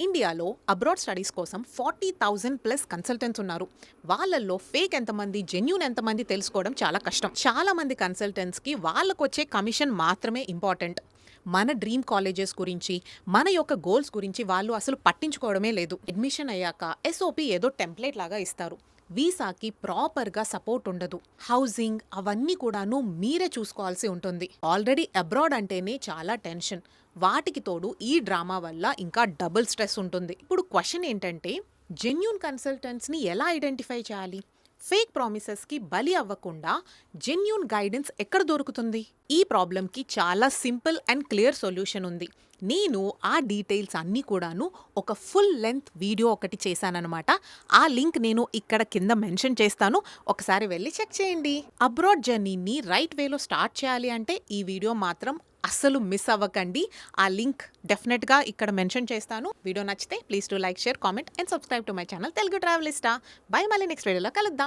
ఇండియాలో abroad studies కోసం forty thousand plus consultants ఉన్నారు. వాళ్ళల్లో ఫేక్ ఎంతమంది జెన్యున్ ఎంతమంది తెలుసుకోవడం చాలా కష్టం. చాలా మంది కన్సల్టెంట్స్కి వాళ్ళకు వచ్చే కమిషన్ మాత్రమే ఇంపార్టెంట్. మన డ్రీమ్ కాలేజెస్ గురించి మన యొక్క గోల్స్ గురించి వాళ్ళు అసలు పట్టించుకోవడమే లేదు. అడ్మిషన్ అయ్యాక ఎస్ఓపి ఏదో టెంప్లెట్ లాగా ఇస్తారు. వీసాకి ప్రాపర్గా సపోర్ట్ ఉండదు. హౌసింగ్ అవన్నీ కూడాను మీరే చూసుకోవాల్సి ఉంటుంది. ఆల్రెడీ అబ్రాడ్ అంటేనే చాలా టెన్షన్. వాటికి తోడు ఈ డ్రామా వల్ల ఇంకా డబుల్ స్ట్రెస్ ఉంటుంది. ఇప్పుడు క్వశ్చన్ ఏంటంటే జెన్యున్ కన్సల్టెంట్స్ని ఎలా ఐడెంటిఫై చేయాలి? ఫేక్ ప్రామిసెస్కి బలి అవ్వకుండా జెన్యున్ గైడెన్స్ ఎక్కడ దొరుకుతుంది? ఈ ప్రాబ్లంకి చాలా సింపుల్ అండ్ క్లియర్ సొల్యూషన్ ఉంది. నేను ఆ డీటెయిల్స్ అన్నీ కూడాను ఒక ఫుల్ లెంత్ వీడియో ఒకటి చేశానన్నమాట. ఆ లింక్ నేను ఇక్కడ కింద మెన్షన్ చేస్తాను. ఒకసారి వెళ్ళి చెక్ చేయండి. అబ్రాడ్ జర్నీని రైట్ వేలో స్టార్ట్ చేయాలి అంటే ఈ వీడియో మాత్రం అస్సలు మిస్ అవ్వకండి. ఆ లింక్ డెఫినెట్గా ఇక్కడ మెన్షన్ చేస్తాను. వీడియో నచ్చితే please to like share comment and subscribe to my channel Telugu Travelista. Bye మళ్ళీ నెక్స్ట్ వీడియోలో కలుద్దాం.